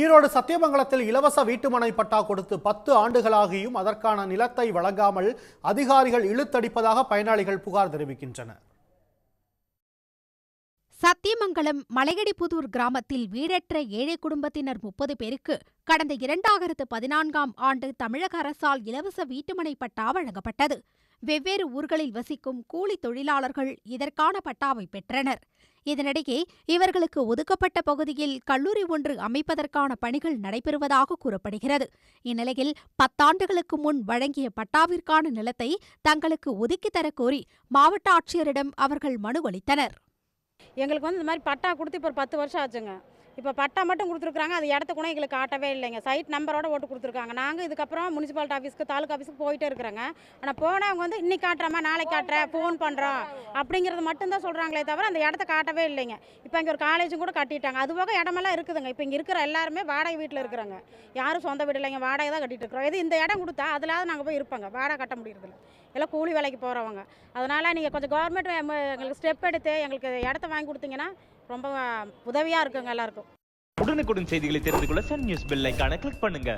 ஈரோடு சத்தியமங்கலத்தில் இலவச வீட்டுமனை பட்டா கொடுத்து பத்து ஆண்டுகளாகியும் அதற்கான நிலத்தை வழங்காமல் அதிகாரிகள் இழுத்தடிப்பதாக பயனாளிகள் புகார் தெரிவிக்கின்றனர். சத்தியமங்கலம் மலையடிப்புதூர் கிராமத்தில் வீடற்ற ஏழை குடும்பத்தினர் முப்பது பேருக்கு கடந்த இரண்டாயிரத்து பதினான்காம் ஆண்டு தமிழக அரசால் இலவச வீட்டுமனை பட்டா வழங்கப்பட்டது. வெவ்வேறு ஊர்களில் வசிக்கும் கூலி தொழிலாளர்கள் இதற்கான பட்டாவை பெற்றனர். இதனிடையே இவர்களுக்கு ஒதுக்கப்பட்ட பகுதியில் கல்லூரி ஒன்று அமைப்பதற்கான பணிகள் நடைபெறுவதாக கூறப்படுகிறது. இந்நிலையில் பத்தாண்டுகளுக்கு முன் வழங்கிய பட்டாவிற்கான நிலத்தை தங்களுக்கு ஒதுக்கித் தரக் கோரி மாவட்ட ஆட்சியரிடம் அவர்கள் மனு அளித்தனர். எங்களுக்கு வந்து இந்த மாதிரி பட்டா கொடுத்து இப்போ ஒரு பத்து வருஷம் ஆச்சுங்க. இப்போ பட்டா மட்டும் கொடுத்துருக்குறாங்க அது இடத்த கூட எங்களுக்கு காட்டவே இல்லைங்க. சைட் நம்பரோட ஓட்டு கொடுத்துருக்காங்க. நாங்கள் இதுக்கப்புறம் முனிசிபாலிட்டி ஆஃபீஸ்க்கு தாலுக்கா ஆஃபீஸ்க்கு போயிட்டே இருக்கிறோங்க. ஆனால் போனவங்க வந்து இன்னைக்கு காட்டுறமா நாளைக்கு காட்டுறேன் ஃபோன் பண்ணுறோம் அப்படிங்கிறது மட்டும்தான் சொல்கிறாங்களே தவிர அந்த இடத்த காட்டவே இல்லைங்க. இப்போ இங்கே ஒரு காலேஜும் கூட கட்டிட்டாங்க. அது போக இடமெல்லாம் இருக்குதுங்க. இப்போ இங்கே இருக்கிற எல்லாருமே வாடகை வீட்டில் இருக்கிறாங்க. யாரும் சொந்த வீடு இல்லைங்க. வாடகை தான் கட்டிட்டு இருக்கிறோம். இது இந்த இடம் கொடுத்தா அதிலாவது நாங்கள் போய் இருப்பாங்க. வாடகை கட்ட முடியறதில்ல எல்லாம் கூலி வேலைக்கு போகிறவங்க அதனால் நீங்கள் கொஞ்சம் கவர்மெண்ட் எங்களுக்கு ஸ்டெப் எடுத்து எங்களுக்கு இடத்த வாங்கி கொடுத்தீங்கன்னா ரொம்ப உதவியாக இருக்குங்க எல்லாருக்கும். உடனுக்குடன் செய்திகளை தெரிந்து கொள்ள சன் நியூஸ் பெல் ஐக்கான கிளிக் பண்ணுங்க.